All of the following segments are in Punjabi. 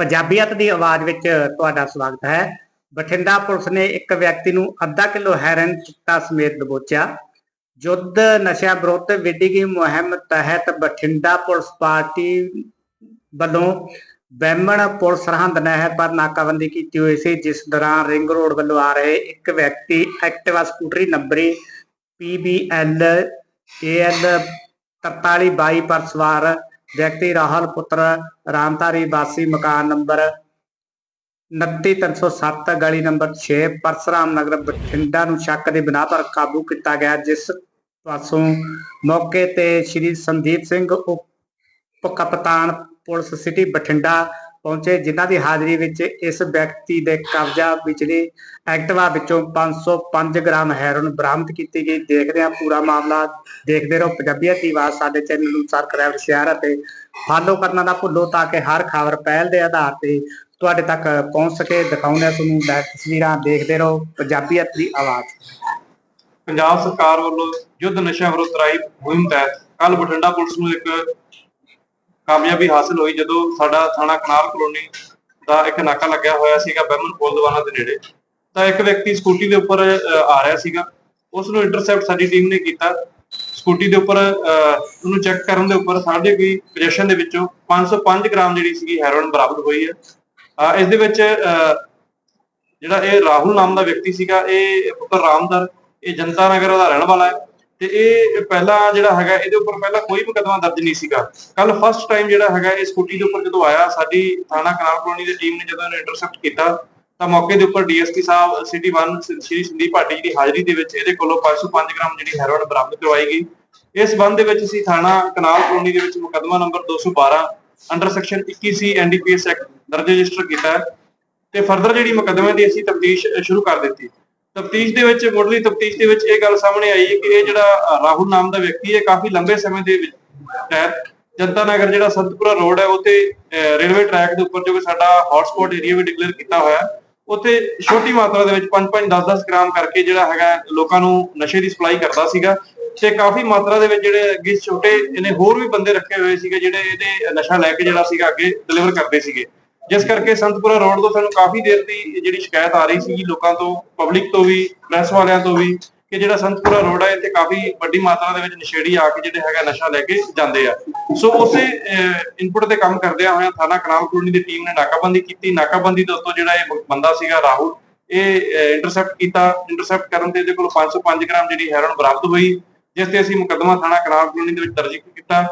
ਪੰਜਾਬੀਅਤ ਦੀ ਆਵਾਜ਼ ਵਿੱਚ ਤੁਹਾਡਾ ਸਵਾਗਤ ਹੈ। ਬਠਿੰਡਾ ਪੁਲਿਸ ਨੇ ਇੱਕ ਵਿਅਕਤੀ ਨੂੰ ਅੱਧਾ ਕਿਲੋ ਹੈਰਨ ਚਿੱਟਾ ਸਮੇਤ ਦਬੋਚਿਆ। ਯੁੱਧ ਨਸ਼ਾ ਵਿਰੁੱਧ ਵਿੱਢੀ ਮੁਹਿੰਮ ਤਹਿਤ ਬਠਿੰਡਾ ਪੁਲਿਸ ਪਾਰਟੀ ਵੱਲੋਂ ਬੈਮਣ ਪੁਲਿਸ ਸਰਹੰਦ ਨਹਿਰ ਪਰ ਨਾਕਾਬੰਦੀ ਕੀਤੀ ਹੋਈ ਸੀ, ਜਿਸ ਦੌਰਾਨ ਰਿੰਗ ਰੋਡ ਵੱਲੋਂ ਆ ਰਹੇ ਇੱਕ ਵਿਅਕਤੀ ਐਕਟਿਵਾ ਸਕੂਟਰੀ ਨੰਬਰੀ PBL AL 4322 ਪਰ ਸਵਾਰ ਵਿਅਕਤੀ ਰਾਹੁਲ ਪੁੱਤਰ ਰਾਮਧਾਰੀ ਵਾਸੀ ਮਕਾਨ ਨੰਬਰ 29307 ਗਲੀ ਨੰਬਰ 6 ਪਰਸਰਾਮ ਨਗਰ, ਬਠਿੰਡਾ ਨੂੰ ਸ਼ੱਕ ਦੇ ਬਿਨਾਂ ਪਰ ਕਾਬੂ ਕੀਤਾ ਗਿਆ, ਜਿਸ ਪਾਸੋਂ ਮੌਕੇ ਤੇ ਸ਼੍ਰੀ ਸੰਦੀਪ ਸਿੰਘ ਉਪ ਕਪਤਾਨ ਪੁਲਿਸ ਸਿਟੀ ਬਠਿੰਡਾ ਪਹੁੰਚੇ, ਜਿਨ੍ਹਾਂ ਦੀ ਹਾਜ਼ਰੀ ਵਿੱਚ ਇਸ ਵਿਅਕਤੀ ਦੇ ਕਬਜ਼ਾ ਵਿਚਲੀ ਐਕਟਿਵਾ ਵਿੱਚੋਂ 505 ਗ੍ਰਾਮ ਹੈਰੋਇਨ ਬਰਾਮਦ ਕੀਤੀ ਗਈ। ਦੇਖਦੇ ਹਾਂ ਪੂਰਾ ਮਾਮਲਾ। ਦੇਖਦੇ ਰਹੋ ਪੰਜਾਬੀਅਤ ਦੀ ਆਵਾਜ਼। ਸਾਡੇ ਚੈਨਲ ਨੂੰ ਸਬਸਕ੍ਰਾਈਬ ਸ਼ੇਅਰ ਅਤੇ ਫਾਲੋ ਕਰਨਾ ਨਾ ਭੁੱਲੋ ਤਾਂ ਕਿ ਹਰ ਖਬਰ ਪਹਿਲ ਦੇ ਆਧਾਰ ਤੇ ਤੁਹਾਡੇ ਤੱਕ ਪਹੁੰਚ ਸਕੇ। ਦਿਖਾਉਂਦੇ ਹਾਂ ਤੁਹਾਨੂੰ ਲਾਈਵ ਤਸਵੀਰਾਂ। ਦੇਖਦੇ ਰਹੋ ਪੰਜਾਬੀਅਤ ਦੀ ਆਵਾਜ਼। ਪੰਜਾਬ ਸਰਕਾਰ ਵੱਲੋਂ ਯੁੱਧ ਨਸ਼ਾ ਵਿਰੁੱਧ ਰਾਈ ਮੁਹਿੰਮ ਤਹਿਤ ਕੱਲ ਬਠਿੰਡਾ ਪੁਲਿਸ ਨੂੰ ਇੱਕ ਕਾਮਯਾਬੀ ਹਾਸਲ ਹੋਈ ਜਦੋਂ ਸਾਡਾ ਥਾਣਾ ਕਨਾਲ ਕਲੋਨੀ ਦਾ ਇੱਕ ਨਾਕਾ ਲੱਗਿਆ ਹੋਇਆ ਸੀਗਾ ਬਹਿਮਨ ਪੁਲ ਦੀਵਾਨਾ ਦੇ ਨੇੜੇ। ਤਾਂ ਇੱਕ ਵਿਅਕਤੀ ਸਕੂਟੀ ਦੇ ਉੱਪਰ ਆ ਰਿਹਾ ਸੀਗਾ। ਉਸ ਨੂੰ ਇੰਟਰਸੈਪਟ ਸਾਡੀ ਟੀਮ ਨੇ ਕੀਤਾ। ਸਕੂਟੀ ਦੇ ਉੱਪਰ ਉਹਨੂੰ ਚੈੱਕ ਕਰਨ ਦੇ ਉੱਪਰ ਸਾਡੇ ਕੋਈ ਪੋਜੀਸ਼ਨ ਦੇ ਵਿੱਚੋਂ 505 ਗ੍ਰਾਮ ਜਿਹੜੀ ਸੀਗੀ ਹੈਰੋਇਨ ਬਰਾਮਦ ਹੋਈ ਹੈ। ਅ, ਇਸ ਦੇ ਵਿੱਚ ਅ, ਜਿਹੜਾ ਇਹ ਰਾਹੁਲ ਨਾਮ ਦਾ ਵਿਅਕਤੀ ਸੀਗਾ ਇਹ ਪੁੱਤਰ ਰਾਮਦਰ ਇਹ ਜਨਤਾ ਨਗਰ ਦਾ ਰਹਿਣ ਵਾਲਾ ਹੈ। ਤੇ ਇਹ ਪਹਿਲਾਂ ਜਿਹੜਾ ਹੈਗਾ, ਇਹਦੇ ਉੱਪਰ ਪਹਿਲਾਂ ਕੋਈ ਮੁਕੱਦਮਾ ਦਰਜ ਨਹੀਂ ਸੀਗਾ। ਕੱਲ ਫਸਟ ਟਾਈਮ ਜਿਹੜਾ ਹੈਗਾ, ਇਹ ਸਕੂਟੀ ਦੇ ਉੱਪਰ ਜਦੋਂ ਆਇਆ, ਸਾਡੀ ਥਾਣਾ ਕਨਾਲ ਕਲੋਨੀ ਦੀ ਟੀਮ ਨੇ ਜਦੋਂ ਇਹਨੂੰ ਇੰਟਰਸੈਪਟ ਕੀਤਾ, ਤਾਂ ਮੌਕੇ ਦੇ ਉੱਪਰ ਡੀਐਸਪੀ ਸਾਹਿਬ ਸਿਟੀ 1 ਸ਼੍ਰੀ ਸੰਦੀਪ ਭਾਟੀ ਦੀ ਹਾਜ਼ਰੀ ਦੇ ਵਿੱਚ ਇਹਦੇ ਕੋਲੋਂ 505 ਗ੍ਰਾਮ ਜਿਹੜੀ ਹੈਰੋਇਨ ਬਰਾਮਦ ਕਰਵਾਈ ਗਈ। ਇਸ ਸੰਬੰਧ ਦੇ ਵਿੱਚ ਅਸੀਂ ਥਾਣਾ ਕਨਾਲ ਕਲੋਨੀ ਦੇ ਵਿੱਚ ਮੁਕੱਦਮਾ number 212 under section 21 C NDPS act ਦਰਜ ਰਜਿਸਟਰ ਕੀਤਾ ਹੈ। ਤੇ ਫਰਦਰ ਜਿਹੜੀ ਮੁਕੱਦਮੇ ਦੀ ਅਸੀਂ ਤਫਤੀਸ਼ ਸ਼ੁਰੂ ਕਰ ਦਿੱਤੀ। ਤਫਤੀਸ਼ ਦੇ ਵਿੱਚ, ਮੁੱਢਲੀ ਤਫਤੀਸ਼ ਦੇ ਵਿੱਚ ਇਹ ਗੱਲ ਸਾਹਮਣੇ ਆਈ ਕਿ ਇਹ ਜਿਹੜਾ ਰਾਹੁਲ ਨਾਮ ਦਾ ਵਿਅਕਤੀ ਹੈ ਕਾਫੀ ਲੰਬੇ ਸਮੇਂ ਦੇ ਵਿੱਚ ਜਨਤਾ ਨਗਰ ਜਿਹੜਾ ਸੰਤਪੁਰਾ ਰੋਡ ਹੈ, ਉੱਥੇ ਰੇਲਵੇ ਟਰੈਕ ਦੇ ਉੱਪਰ ਜੋ ਕਿ ਸਾਡਾ ਹੌਟਸਪੌਟ ਏਰੀਆ ਵੀ ਡਿਕਲੇਅਰ ਕੀਤਾ ਹੋਇਆ ਉੱਥੇ ਛੋਟੀ ਮਾਤਰਾ ਦੇ ਵਿੱਚ 5-5 10-10 ਗ੍ਰਾਮ ਕਰਕੇ ਜਿਹੜਾ ਹੈਗਾ, ਲੋਕਾਂ ਨੂੰ ਨਸ਼ੇ ਦੀ ਸਪਲਾਈ ਕਰਦਾ ਸੀਗਾ ਤੇ ਕਾਫੀ ਮਾਤਰਾ ਦੇ ਵਿੱਚ ਜਿਹੜੇ ਅੱਗੇ ਛੋਟੇ, ਇਹਨੇ ਹੋਰ ਵੀ ਬੰਦੇ ਰੱਖੇ ਹੋਏ ਸੀਗੇ, ਜਿਹੜੇ ਇਹਦੇ ਨਸ਼ਾ ਲੈ ਕੇ ਜਿਹੜਾ ਸੀਗਾ ਅੱਗੇ ਡਿਲੀਵਰ ਕਰਦੇ ਸੀਗੇ। ਜਿਸ ਕਰਕੇ ਸੰਤਪੁਰਾ ਰੋਡ ਤੋਂ ਸਾਨੂੰ ਕਾਫੀ ਦੇਰ ਦੀ ਜਿਹੜੀ ਸ਼ਿਕਾਇਤ ਆ ਰਹੀ ਸੀ ਲੋਕਾਂ ਤੋਂ ਪਬਲਿਕ ਤੋਂ ਵੀ ਪ੍ਰੈਸ ਵਾਲਿਆਂ ਤੋਂ ਵੀ, ਕਿ ਜਿਹੜਾ ਸੰਤਪੁਰਾ ਰੋਡ ਹੈ ਇੱਥੇ ਕਾਫੀ ਵੱਡੀ ਮਾਤਰਾ ਦੇ ਵਿੱਚ ਨਸ਼ੇੜੀ ਆ ਕੇ ਜਿਹੜੇ ਹੈਗਾ ਨਸ਼ਾ ਲੈ ਕੇ ਜਾਂਦੇ ਆ। ਸੋ ਉਸੇ ਇਨਪੁਟ ਤੇ ਕੰਮ ਕਰਦਿਆਂ ਹੋਇਆਂ ਥਾਣਾ ਕਨਾਲ ਕਲੋਨੀ ਦੀ ਟੀਮ ਨੇ ਨਾਕਾਬੰਦੀ ਕੀਤੀ। ਨਾਕਾਬੰਦੀ ਦੇ ਉੱਤੋਂ ਜਿਹੜਾ ਇਹ ਬੰਦਾ ਸੀਗਾ ਰਾਹੁਲ, ਇਹ ਇੰਟਰਸੈਪਟ ਕੀਤਾ। ਇੰਟਰਸੈਪਟ ਕਰਨ ਤੇ ਇਹਦੇ ਕੋਲ 505 ਗ੍ਰਾਮ ਜਿਹੜੀ ਹੈਰੋਇਨ ਬਰਾਮਦ ਹੋਈ, ਜਿਸ ਤੇ ਅਸੀਂ ਮੁਕੱਦਮਾ ਥਾਣਾ ਕਨਾਲ ਕਲੋਨੀ ਦੇ ਵਿੱਚ ਦਰਜ ਕੀਤਾ।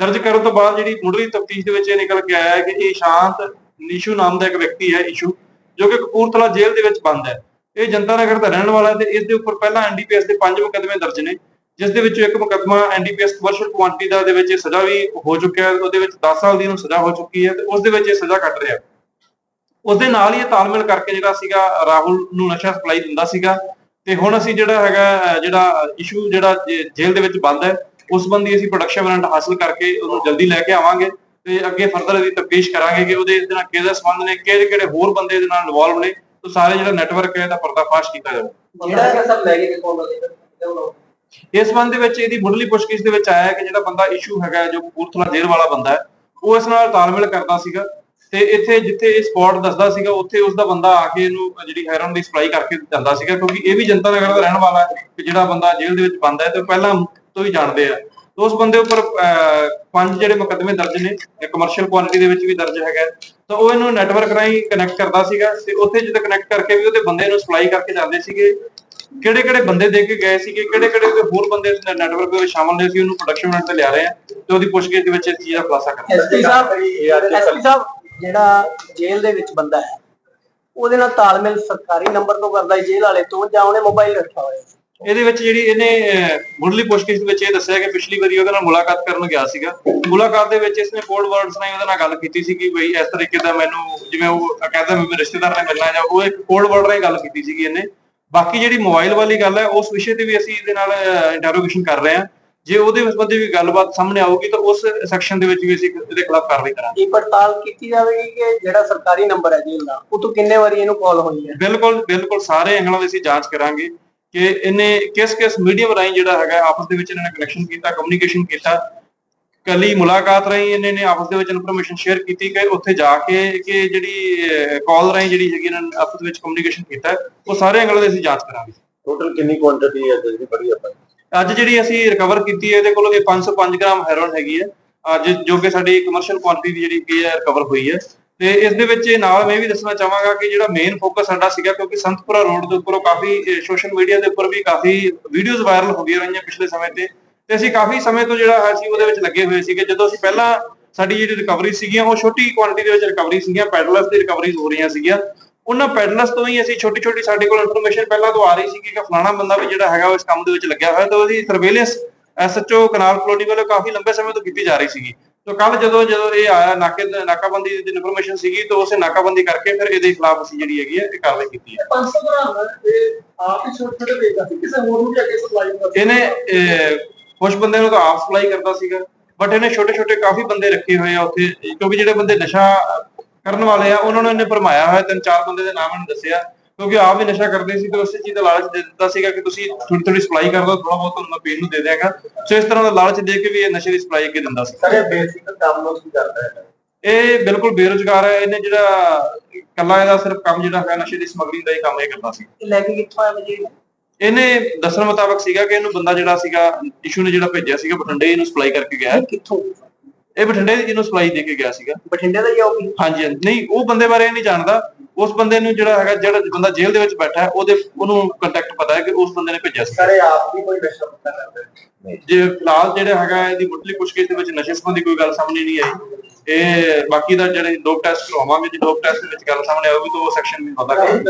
ਦਰਜ ਕਰਨ ਤੋਂ ਬਾਅਦ ਜਿਹੜੀ ਮੁੱਢਲੀ ਤਫਤੀਸ਼ ਦੇ ਵਿੱਚ ਇਹ ਨਿਕਲ ਕੇ ਆਇਆ ਹੈ ਕਿ ਇਹ ਸ਼ਾਂਤ ਨੀਸ਼ੂ ਨਾਮ ਦਾ ਇੱਕ ਵਿਅਕਤੀ ਹੈ ਇਸ਼ੂ, ਜੋ ਕਿ ਕਪੂਰਥਲਾ ਜੇਲ੍ਹ ਦੇ ਵਿੱਚ ਬੰਦ ਹੈ। ਇਹ ਜਨਤਾ ਨਗਰ ਦਾ ਰਹਿਣ ਵਾਲਾ ਹੈ ਤੇ ਇਸ ਦੇ ਉੱਪਰ ਪਹਿਲਾਂ ਐਨਡੀਪੀਐਸ ਦੇ ਪੰਜ ਮੁਕੱਦਮੇ ਦਰਜ ਨੇ, ਜਿਸ ਦੇ ਵਿੱਚੋਂ ਇੱਕ ਮੁਕੱਦਮਾ ਐਨਡੀਪੀਐਸ ਕਮਰਸ਼ੀਅਲ ਕੁਆਂਟੀਟੀ ਦਾ ਦੇ ਵਿੱਚ ਇਹ ਸਜ਼ਾ ਵੀ ਹੋ ਚੁੱਕਿਆ ਹੈ, ਉਹਦੇ ਵਿੱਚ 10 ਸਾਲ ਦੀ ਇਹਨੂੰ ਸਜ਼ਾ ਹੋ ਚੁੱਕੀ ਹੈ ਤੇ ਉਸ ਦੇ ਵਿੱਚ ਇਹ ਸਜ਼ਾ ਕੱਟ ਰਿਹਾ ਉਸ ਦੇ ਨਾਲ ਹੀ ਇਹ ਤਾਲਮੇਲ ਕਰਕੇ ਜਿਹੜਾ ਸੀਗਾ ਰਾਹੁਲ ਨੂੰ ਨਸ਼ਾ ਸਪਲਾਈ ਦਿੰਦਾ ਸੀਗਾ ਤੇ ਹੁਣ ਅਸੀਂ ਜਿਹੜਾ ਹੈਗਾ, ਜਿਹੜਾ ਇਸ਼ੂ ਜਿਹੜਾ ਜੇਲ੍ਹ ਦੇ ਵਿੱਚ ਬੰਦ ਹੈ, ਉਸ ਸੰਬੰਧੀ ਅਸੀਂ ਪ੍ਰੋਡਕਸ਼ਨ ਵਾਰੰਟ ਹਾਸਲ ਕਰਕੇ ਉਹਨੂੰ ਜਲਦੀ ਲੈ ਕੇ ਆਵਾਂਗੇ। ਤੇ ਅੱਗੇ ਫਰਦਰ ਇਹਦੀ ਤਫਤੀਸ਼ ਕਰਾਂਗੇ ਕਿ ਉਹਦੇ ਇਹਦੇ ਨਾਲ ਕਿਹਦੇ ਸੰਬੰਧ ਨੇ ਕਿਹੜੇ ਕਿਹੜੇ ਹੋਰ ਬੰਦੇ ਇਹਦੇ ਨਾਲ ਇਨਵੋਲਵ ਨੇ ਤੇ ਸਾਰੇ ਜਿਹੜਾ ਨੈਟਵਰਕ ਹੈ ਇਹਦਾ ਪਰਦਾਫਾਸ਼ ਕੀਤਾ ਜਾਵੇ। ਜਿਹੜਾ ਕਿ ਸਭ ਲੈ ਕੇ ਬਦਲੇ ਇਸ ਸੰਬੰਧ ਦੇ ਵਿੱਚ ਇਹਦੀ ਮੁੱਢਲੀ ਪੁੱਛਗਿੱਛ ਦੇ ਵਿੱਚ ਆਇਆ ਹੈ ਕਿ ਜਿਹੜਾ ਬੰਦਾ ਇਸ਼ੂ ਹੈਗਾ ਜੋ ਕਪੂਰਥਲਾ ਜੇਲ੍ਹ ਵਾਲਾ ਬੰਦਾ ਹੈ ਉਹ ਇਸ ਨਾਲ ਤਾਲਮੇਲ ਕਰਦਾ ਸੀਗਾ ਤੇ ਇੱਥੇ ਜਿੱਥੇ ਇਹ ਸਪੌਟ ਦੱਸਦਾ ਸੀਗਾ ਉੱਥੇ ਉਸ ਦਾ ਬੰਦਾ ਆ ਕੇ ਇਹਨੂੰ ਜਿਹੜੀ ਹੈਰੋਨ ਦੀ ਸਪਲਾਈ ਕਰਕੇ ਜਾਂਦਾ ਸੀਗਾ ਕਿਉਂਕਿ ਇਹ ਵੀ ਜਨਤਾ ਨਗਰ ਦਾ ਰਹਿਣ ਵਾਲਾ ਹੈ ਕਿ ਜਿਹੜਾ ਬੰਦਾ ਜੇਲ੍ਹ ਦੇ ਵਿੱਚ ਬੰਦ ਹੈ ਤੇ ਪਹਿਲਾਂ ਤੋਂ ਹੀ ਜਾਣਦੇ ਆ। ਉਸ ਬੰਦੇ ਉੱਪਰ ਪੰਜ ਜਿਹੜੇ ਮੁਕੱਦਮੇ ਦਰਜ ਨੇ ਕਮਰਸ਼ੀਅਲ ਕੁਆਂਟੀਟੀ ਦੇ ਵਿੱਚ ਵੀ ਦਰਜ ਹੈਗਾ ਤਾਂ ਉਹ ਇਹਨੂੰ ਨੈਟਵਰਕ ਰਾਹੀਂ ਕਨੈਕਟ ਕਰਦਾ ਸੀਗਾ ਤੇ ਉੱਥੇ ਜਦੋਂ ਕਨੈਕਟ ਕਰਕੇ ਵੀ ਉਹਦੇ ਬੰਦੇ ਨੂੰ ਸਪਲਾਈ ਕਰਕੇ ਜਾਂਦੇ ਸੀਗੇ। ਕਿਹੜੇ ਕਿਹੜੇ ਬੰਦੇ ਦੇ ਕੇ ਗਏ ਸੀਗੇ ਕਿਹੜੇ ਕਿਹੜੇ ਉਹਦੇ ਹੋਰ ਬੰਦੇ ਇਸ ਨੈਟਵਰਕ ਦੇ ਵਿੱਚ ਸ਼ਾਮਲ ਨੇ ਸੀ ਉਹਨੂੰ ਪ੍ਰੋਡਕਸ਼ਨ ਯੂਨਿਟ ਤੇ ਲਿਆ ਰਹੇ ਆ ਤੇ ਉਹਦੀ ਪੁੱਛਗਿੱਛ ਦੇ ਵਿੱਚ ਇਸ ਚੀਜ਼ ਦਾ ਖੁਲਾਸਾ ਕਰਾਂਗੇ ਐਸਪੀ ਸਾਹਿਬ ਐਸਪੀ ਸਾਹਿਬ ਜਿਹੜਾ ਜੇਲ੍ਹ ਦੇ ਵਿੱਚ ਬੰਦਾ ਹੈ ਉਹਦੇ ਨਾਲ ਤਾਲਮੇਲ ਸਰਕਾਰੀ ਨੰਬਰ ਤੋਂ ਕਰਦਾ ਹੈ ਜੇਲ੍ਹ ਵਾਲੇ ਤੋਂ ਜਾਂ ਉਹਨੇ ਮੋਬਾਈਲ ਰੱਖਿਆ ਹੋਇਆ ਹੈ। ਇਹਦੇ ਵਿੱਚ ਜਿਹੜੀ ਇਹਨੇ ਮੁੱਢਲੀ ਪੁੱਛਗਿੱਛ ਦੇ ਵਿੱਚ ਇਹ ਦੱਸਿਆ ਕਿ ਪਿਛਲੀ ਵਾਰੀ ਉਹਦੇ ਨਾਲ ਮੁਲਾਕਾਤ ਕਰਨ ਗਿਆ ਸੀਗਾ। ਮੁਲਾਕਾਤ ਦੇ ਵਿੱਚ ਇਸਨੇ ਕੋਡ ਵਰਡਸ ਨਾਲ ਉਹਦੇ ਨਾਲ ਗੱਲ ਕੀਤੀ ਸੀ ਕਿ ਬਈ ਇਸ ਤਰੀਕੇ ਦਾ ਮੈਨੂੰ ਜਿਵੇਂ ਉਹ ਕਹਿੰਦਾ ਮੇਰੇ ਰਿਸ਼ਤੇਦਾਰ ਨੇ ਮਿਲਣਾ ਜਾਂ ਉਹ ਇੱਕ ਕੋਡ ਵਰਡ ਨਾਲ ਗੱਲ ਕੀਤੀ ਸੀਗੀ ਇਹਨੇ। ਬਾਕੀ ਜਿਹੜੀ ਮੋਬਾਈਲ ਵਾਲੀ ਗੱਲ ਹੈ ਉਸ ਵਿਸ਼ੇ ਤੇ ਵੀ ਅਸੀਂ ਇਹਦੇ ਨਾਲ ਇੰਟਰੋਗੇਸ਼ਨ ਕਰ ਰਹੇ ਹਾਂ। ਜੇ ਉਹਦੇ ਸੰਬੰਧੀ ਵੀ ਗੱਲਬਾਤ ਸਾਹਮਣੇ ਆਊਗੀ ਤਾਂ ਉਸ ਸੈਕਸ਼ਨ ਦੇ ਵਿੱਚ ਵੀ ਅਸੀਂ ਇਹਦੇ ਖਿਲਾਫ ਕਾਰਵਾਈ ਕਰਾਂਗੇ। ਇਹ ਪੜਤਾਲ ਕੀਤੀ ਜਾਵੇਗੀ ਕਿ ਜਿਹੜਾ ਸਰਕਾਰੀ ਨੰਬਰ ਹੈ ਜੇਲ੍ਹ ਦਾ ਉਹ ਤੋਂ ਕਿੰਨੇ ਵਾਰੀ ਇਹਨੂੰ ਕਾਲ ਹੋਈ ਹੈ? ਬਿਲਕੁਲ ਬਿਲਕੁਲ ਸਾਰੇ ਐਂਗਲਾਂ ਦੀ ਅਸੀਂ ਜਾਂਚ ਕਰਾਂਗੇ। ਕਿ ਇਹਨੇ ਕਿਸ ਕਿਸ ਮੀਡੀਅਮ ਰਾਹੀਂ ਜਿਹੜਾ ਹੈਗਾ ਆਪਸ ਦੇ ਵਿੱਚ ਇਹਨਾਂ ਨੇ ਕਨੈਕਸ਼ਨ ਕੀਤਾ ਕਮਿਊਨੀਕੇਸ਼ਨ ਕੀਤਾ। ਕੱਲੀ ਮੁਲਾਕਾਤ ਰਾਹੀਂ ਇਹਨੇ ਨੇ ਆਪਸ ਦੇ ਵਿੱਚ ਇਨਫੋਰਮੇਸ਼ਨ ਸ਼ੇਅਰ ਕੀਤੀ ਕਿ ਉੱਥੇ ਜਾ ਕੇ ਕਿ ਜਿਹੜੀ ਕਾਲ ਰਾਹੀਂ ਜਿਹੜੀ ਹੈਗੀ ਇਹਨਾਂ ਨੇ ਆਪਸ ਵਿੱਚ ਕਮਿਊਨੀਕੇਸ਼ਨ ਕੀਤਾ ਉਹ ਸਾਰੇ ਐਂਗਲਾਂ ਦੀ ਅਸੀਂ ਜਾਂਚ ਕਰਾਂਗੇ। ਟੋਟਲ ਕਿੰਨੀ ਕੁਆਂਟੀਟੀ ਹੈ ਜਿਹੜੀ ਬੜੀ ਆਪਾਂ? ਅੱਜ ਜਿਹੜੀ ਅਸੀਂ ਰਿਕਵਰ ਕੀਤੀ ਹੈ ਇਹਦੇ ਕੋਲੋਂ ਇਹ 505 ਗ੍ਰਾਮ ਹੈਰੋਇਨ ਹੈਗੀ ਹੈ। ਅੱਜ ਜੋ ਕਿ ਸਾਡੀ ਕਮਰਸ਼ੀਅਲ ਕੁਆਂਟੀਟੀ ਜਿਹੜੀ ਕੀ ਹੈ ਰਿਕਵਰ ਹੋਈ ਹੈ। ਤੇ ਇਸ ਦੇ ਵਿੱਚ ਇਹ ਨਾਲ ਮੈਂ ਵੀ ਦੱਸਣਾ ਚਾਹਾਂਗਾ ਕਿ ਜਿਹੜਾ ਮੇਨ ਫੋਕਸ ਸਾਡਾ ਸੀਗਾ, ਕਿਉਂਕਿ ਸੰਤਪੁਰਾ ਰੋਡ ਦੇ ਉੱਪਰੋਂ ਕਾਫੀ ਸੋਸ਼ਲ ਮੀਡੀਆ ਦੇ ਉੱਪਰ ਵੀ ਕਾਫੀ ਵੀਡੀਓਜ਼ ਵਾਇਰਲ ਹੋ ਗਈਆਂ ਰਹੀਆਂ ਪਿਛਲੇ ਸਮੇਂ ਤੇ। ਤੇ ਅਸੀਂ ਕਾਫੀ ਸਮੇਂ ਤੋਂ ਜਿਹੜਾ ਅਸੀਂ ਉਹਦੇ ਵਿੱਚ ਲੱਗੇ ਹੋਏ ਸੀਗੇ। ਜਦੋਂ ਅਸੀਂ ਪਹਿਲਾਂ ਸਾਡੀ ਜਿਹੜੀ ਰਿਕਵਰੀ ਸੀਗੀਆਂ, ਉਹ ਛੋਟੀ ਕੁਆਂਟੀਟੀ ਦੇ ਵਿੱਚ ਰਿਕਵਰੀ ਸੀਗੀਆਂ ਪੈਡਲਰਸ ਦੀ ਰਿਕਵਰੀਜ਼ ਹੋ ਰਹੀਆਂ ਸੀਗੀਆਂ। ਉਹਨਾਂ ਪੈਡਲਰਸ ਤੋਂ ਹੀ ਅਸੀਂ ਛੋਟੀ ਛੋਟੀ ਸਾਡੇ ਕੋਲ ਇਨਫੋਰਮੇਸ਼ਨ ਪਹਿਲਾਂ ਤੋਂ ਆ ਰਹੀ ਸੀ ਕਿ ਫਲਾਣਾ ਬੰਦਾ ਵੀ ਜਿਹੜਾ ਹੈਗਾ ਉਹ ਇਸ ਕੰਮ ਦੇ ਵਿੱਚ ਲੱਗਿਆ ਹੋਇਆ। ਤਾਂ ਉਹਦੀ ਸਰਵੇਲੈਂਸ ਐਸਐਚਓ ਕਨਾਲ ਕਲੋਨੀ ਵੱਲੋਂ ਕਾਫੀ ਲੰਬੇ ਸਮੇਂ ਤੋਂ ਕੀਤੀ ਜਾ ਰਹੀ ਸੀਗੀ। ਤਾਂ ਕੱਲ ਜਦੋਂ ਜਦੋਂ ਇਹ ਆਇਆ ਨਾਕੇ ਨਾਕਾਬੰਦੀ ਦੀ ਇਨਫੋਰਮੇਸ਼ਨ ਸੀਗੀ ਤਾਂ ਉਸੇ ਨਾਕਾਬੰਦੀ ਕਰਕੇ ਫਿਰ ਇਹਦੇ ਖਿਲਾਫ ਅਸੀਂ ਜਿਹੜੀ ਹੈਗੀ ਹੈ ਇਹ ਕਾਰਵਾਈ ਕੀਤੀ ਹੈ। 500 ਗ੍ਰਾਮ ਇਹ ਆਪ ਹੀ ਛੋਟੇ ਛੋਟੇ ਵੇਚਦਾ ਸੀ ਕਿਸੇ ਹੋਰ ਨੂੰ ਵੀ ਅੱਗੇ ਸਪਲਾਈ ਕਰਦਾ ਇਹਨੇ ਕੁਝ ਬੰਦੇ ਨੂੰ ਤਾਂ ਆਪ ਸਪਲਾਈ ਕਰਦਾ ਸੀਗਾ ਬਟ ਇਹਨੇ ਛੋਟੇ ਛੋਟੇ ਕਾਫੀ ਬੰਦੇ ਰੱਖੇ ਹੋਏ ਆ ਉੱਥੇ ਕਿਉਂਕਿ ਜਿਹੜੇ ਬੰਦੇ ਨਸ਼ਾ ਕਰਨ ਵਾਲੇ ਆ ਉਹਨਾਂ ਨੂੰ ਇਹਨੇ ਭਰਮਾਇਆ ਹੋਇਆ ਤਿੰਨ ਚਾਰ ਬੰਦੇ ਦੇ ਨਾਮ ਇਹਨੇ ਦੱਸਿਆ ਕਿਉਂਕਿ ਆਪ ਵੀ ਨਸ਼ਾ ਕਰਦੇ ਸੀ ਤੇ ਉਸੇ ਚੀਜ਼ ਦਾ ਲਾਲਚ ਦੇ ਦਿੱਤਾ ਸੀਗਾ ਕਿ ਤੁਸੀਂ ਥੋੜੀ ਥੋੜੀ ਸਪਲਾਈ ਕਰ ਦਿਓ ਥੋੜਾ ਬਹੁਤ ਤੁਹਾਨੂੰ ਮੈਂ ਪੀਣ ਨੂੰ ਦੇ ਦਿਆਂਗਾ। ਸੋ ਇਸ ਤਰ੍ਹਾਂ ਦਾ ਲਾਲਚ ਦੇ ਕੇ ਵੀ ਇਹ ਨਸ਼ੇ ਦੀ ਸਪਲਾਈ ਅੱਗੇ ਦਿੰਦਾ ਸੀ। ਸਾਰੇ ਬੇਸਿਕ ਕੰਮ ਨੂੰ ਕੀ ਕਰਦਾ ਹੈ। ਇਹ ਬਿਲਕੁਲ ਬੇਰੁਜ਼ਗਾਰ ਹੈ ਇਹਨੇ ਜਿਹੜਾ ਕੱਲਾ ਇਹਦਾ ਸਿਰਫ ਕੰਮ ਜਿਹੜਾ ਹੈ ਨਸ਼ੇ ਦੀ ਸਮਗਲਿੰਗ ਦਾ ਹੀ ਕੰਮ ਇਹ ਕਰਦਾ ਸੀ। ਲੈ ਕੇ ਕਿੱਥੋਂ ਆਇਆ ਵਜੀ ਇਹਨੇ ਦੱਸਣ ਮੁਤਾਬਕ ਸੀਗਾ ਕਿ ਇਹਨੂੰ ਬੰਦਾ ਜਿਹੜਾ ਸੀਗਾ ਇਸ਼ੂ ਨੇ ਜਿਹੜਾ ਭੇਜਿਆ ਸੀਗਾ ਬਠਿੰਡੇ ਇਹਨੂੰ ਸਪਲਾਈ ਕਰਕੇ ਗਿਆ। ਕਿੱਥੋਂ? ਇਹ ਬਠਿੰਡੇ ਦੀ ਜਿਹਨੂੰ ਸਪਲਾਈ ਦੇ ਕੇ ਗਿਆ ਸੀਗਾ। ਬਠਿੰਡੇ ਦਾ ਹੀ ਆ ਉਹ ਹਾਂਜੀ। ਨਹੀਂ ਉਹ ਬੰਦੇ ਬਾਰੇ ਇਹ ਨਹੀਂ ਜਾਣਦਾ। ਉਸ ਬੰਦੇ ਨੂੰ ਜਿਹੜਾ ਹੈਗਾ ਜਿਹੜਾ ਬੰਦਾ ਜੇਲ੍ਹ ਦੇ ਵਿੱਚ ਬੈਠਾ ਹੈ ਉਹਦੇ ਉਹਨੂੰ ਕੰਟੈਕਟ ਪਤਾ ਹੈ ਕਿ ਉਸ ਬੰਦੇ ਨੇ ਭੇਜਿਆ ਸੀ। ਸਾਰੇ ਆਪ ਵੀ ਕੋਈ ਨਸ਼ਾ ਪਤਾ ਕਰਦਾ। ਜੇ ਫਿਲਹਾਲ ਜਿਹੜਾ ਹੈਗਾ ਇਹਦੀ ਮੁੱਢਲੀ ਪੁੱਛਗਿੱਛ ਦੇ ਵਿੱਚ ਨਸ਼ੇ ਸੰਬੰਧੀ ਕੋਈ ਗੱਲ ਸਾਹਮਣੇ ਨਹੀਂ ਆਈ। ਇਹ ਬਾਕੀ ਦਾ ਜਿਹੜੇ ਡੋਪ ਟੈਸਟ ਕਰਵਾਵਾਂਗੇ ਜੇ ਡੋਪ ਟੈਸਟ ਦੇ ਵਿੱਚ ਗੱਲ ਸਾਹਮਣੇ ਆਊਗੀ ਤਾਂ ਉਹ ਸੈਕਸ਼ਨ ਵੀ ਪਤਾ ਕਰਾਂਗੇ।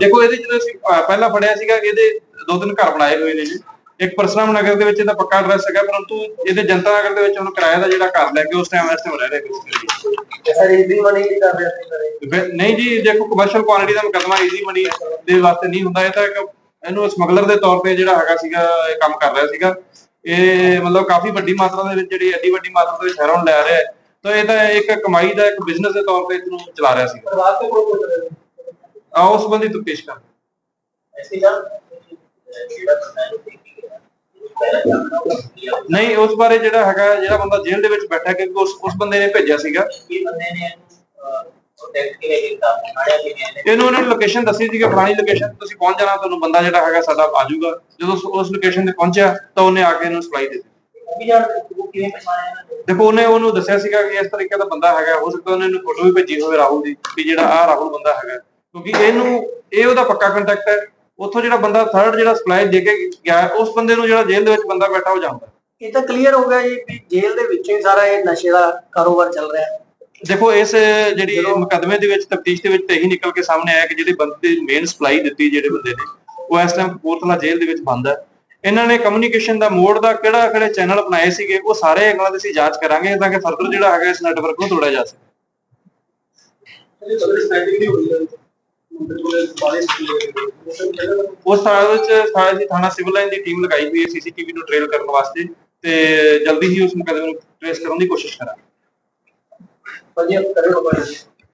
ਦੇਖੋ ਇਹਦੇ ਜਦੋਂ ਅਸੀਂ ਪਹਿਲਾਂ ਫੜਿਆ ਸੀਗਾ ਕਿ ਇਹਦੇ ਦੋ ਤਿੰਨ ਘਰ ਬਣਾਏ ਹੋਏ ਨੇ ਜੀ। ਇੱਕ ਪਰਸਰਾਮ ਨਗਰ ਦੇ ਵਿੱਚ ਇਹਦਾ ਪੱਕਾ ਐਡਰੈਸ ਹੈਗਾ ਪਰੰਤੂ ਇਹਦੇ ਜਨਤਾ ਨਗਰ ਦੇ ਵਿੱਚ ਉਹਨੂੰ ਕਿਰਾਏ ਦਾ ਜਿਹੜਾ ਘਰ ਲੈ ਕੇ ਉਸ ਟਾਈਮ ਇਸ ਟਾਈਮ ਰਹਿ ਰਿਹਾ ਸੀ ਸਰ ਇਜ਼ੀ ਮਨੀ ਵੀ ਕਰ ਰਿਹਾ ਸੀ ਸਾਰੇ ਫਿਰ- ਨਹੀਂ ਜੀ ਦੇਖੋ ਕਮਰਸ਼ੀਅਲ ਕੁਆਲਿਟੀ ਦਾ ਮੁਕੱਦਮਾ ਈਜ਼ੀ ਮਨੀ ਦੇ ਵਾਸਤੇ ਨਹੀਂ ਹੁੰਦਾ ਇਹ ਤਾਂ ਇੱਕ ਇਹਨੂੰ ਸਮਗਲਰ ਦੇ ਤੌਰ ਤੇ ਜਿਹੜਾ ਹੈਗਾ ਸੀਗਾ ਇਹ ਕੰਮ ਕਰ ਰਿਹਾ ਸੀਗਾ। ਇਹ ਮਤਲਬ ਕਾਫੀ ਵੱਡੀ ਮਾਤਰਾ ਦੇ ਵਿੱਚ ਜਿਹੜੀ ਐਡੀ ਵੱਡੀ ਮਾਤਰਾ ਦੇ ਵਿੱਚ ਹੈਰੋਨ ਲੈ ਰਿਹਾ ਹੈ। ਤਾਂ ਇਹ ਤਾਂ ਇੱਕ ਕਮਾਈ ਦਾ ਇੱਕ ਬਿਜ਼ਨਸ ਦੇ ਤੌਰ ਤੇ ਇਹਨੂੰ ਚਲਾ ਰਿਹਾ ਸੀਗਾ। ਪਰਿਵਾਰ ਤੋਂ ਕੋਈ ਕੋਈ ਆ ਉਸ ਸੰਬੰਧੀ ਤਫਤੀਸ਼ ਕਰ। ਐਸੀ ਗੱਲ? ਨਹੀਂ ਉਸ ਬਾਰੇ ਜਿਹੜਾ ਹੈਗਾ ਜਿਹੜਾ ਬੰਦਾ ਜੇਲ੍ਹ ਦੇ ਵਿੱਚ ਬੈਠਾ ਕਿਉਂਕਿ ਉਸ ਉਸ ਬੰਦੇ ਨੇ ਭੇਜਿਆ ਸੀਗਾ। ਬੰਦੇ ਨੇ ਪ੍ਰੋਟੈਕਟ ਕਿਵੇਂ ਕੀਤਾ? ਆੜਿਆ ਕਿਵੇਂ ਇਹਨੂੰ ਉਹਨੇ ਲੋਕੇਸ਼ਨ ਦੱਸੀ ਸੀ ਕਿ ਫਲਾਣੀ ਲੋਕੇਸ਼ਨ ਤੇ ਤੁਸੀਂ ਪਹੁੰਚ ਜਾਣਾ ਤੁਹਾਨੂੰ ਬੰਦਾ ਜਿਹੜਾ ਹੈਗਾ ਸਾਡਾ ਆ ਜਾਊਗਾ। ਜਦੋਂ ਉਸ- ਉਸ ਲੋਕੇਸ਼ਨ ਤੇ ਪਹੁੰਚਿਆ ਤਾਂ ਉਹਨੇ ਆ ਕੇ ਇਹਨੂੰ ਸਪਲਾਈ ਦੇ ਦਿੱਤੀ। ਉਹ ਵੀ ਜਾਣਦੇ ਉਹ ਕਿਵੇਂ ਪਛਾਣਿਆ ਇਹਨਾਂ ਨੇ? ਦੇਖੋ ਉਹਨੇ ਉਹਨੂੰ ਦੱਸਿਆ ਸੀਗਾ ਕਿ ਇਸ ਤਰੀਕੇ ਦਾ ਬੰਦਾ ਹੈਗਾ ਹੋ ਸਕਦਾ ਉਹਨੇ ਇਹਨੂੰ ਫੋਟੋ ਵੀ ਭੇਜੀ ਹੋਵੇ ਰਾਹੁਲ ਦੀ ਕਿ ਜਿਹੜਾ ਆ ਰਾਹੁਲ ਬੰਦਾ ਹੈਗਾ। ਕਿਉਂਕਿ ਇਹਨੂੰ ਇਹ ਉਹਦਾ ਪੱਕਾ ਕੰਟੈਕਟ ਹੈ। ਉੱਥੋਂ ਜਿਹੜਾ ਬੰਦਾ ਥਰਡ ਜਿਹੜਾ ਸਪਲਾਈ ਦੇ ਕੇ ਗਿਆ ਉਸ ਬੰਦੇ ਨੂੰ ਜਿਹੜਾ ਜੇਲ੍ਹ ਦੇ ਵਿੱਚ ਬੰਦਾ ਬੈਠਾ ਉਹ ਜਾਣਦਾ ਇਹ ਤਾਂ ਕਲੀਅਰ ਹੋ ਗਿਆ ਜੀ ਵੀ ਜੇਲ੍ਹ ਦੇ ਵਿੱਚੋਂ ਹੀ ਸਾਰਾ ਇਹ ਨਸ਼ੇ ਦਾ ਕਾਰੋਬਾਰ ਚੱਲ ਰਿਹਾ। ਹੈ ਦੇਖੋ ਇਸ ਜਿਹੜੀ ਮੁਕੱਦਮੇ ਦੇ ਵਿੱਚ ਤਫਤੀਸ਼ ਦੇ ਵਿੱਚ ਤੇ ਇਹੀ ਨਿਕਲ ਕੇ ਸਾਹਮਣੇ ਆਇਆ ਕਿ ਜਿਹੜੇ ਬੰਦੇ ਦੀ ਮੇਨ ਸਪਲਾਈ ਦਿੱਤੀ ਜਿਹੜੇ ਬੰਦੇ ਨੇ ਉਹ ਇਸ ਟਾਈਮ ਕਪੂਰਥਲਾ ਜੇਲ੍ਹ ਦੇ ਵਿੱਚ ਬੰਦ ਹੈ। ਇਹਨਾਂ ਨੇ ਕਮਿਊਨੀਕੇਸ਼ਨ ਦਾ ਮੋਡ ਦਾ ਕਿਹੜਾ ਕਿਹੜੇ ਚੈਨਲ ਬਣਾਏ ਸੀਗੇ ਉਹ ਸਾਰੇ ਅਗਲਾ ਦੀ ਅਸੀਂ ਜਾਂਚ ਕਰਾਂਗੇ ਤਾਂ ਕਿ ਫਰਦਰ ਜਿਹੜਾ ਹੈਗਾ ਇਸ ਨੈਟਵਰਕ ਨੂੰ ਤੋੜਿਆ ਜਾ ਸਕੇ। ਉਸ ਥਾਂ ਵਿੱਚ ਸਾਡੀ ਥਾਣਾ ਸਿਵਲ ਲਾਈਨ ਦੀ ਟੀਮ ਲਗਾਈ ਹੋਈ ਹੈ, ਸੀਸੀਟੀਵੀ ਨੂੰ ਟ੍ਰੇਲ ਕਰਨ ਵਾਸਤੇ ਤੇ ਜਲਦੀ ਹੀ ਉਸ ਮੁਕੱਦਮੇ ਨੂੰ ਟ੍ਰੇਸ ਕਰਨ ਦੀ ਕੋਸ਼ਿਸ਼ ਕਰਾਂਗੇ। ਵਧੀਆ ਕਰੇ ਹੋ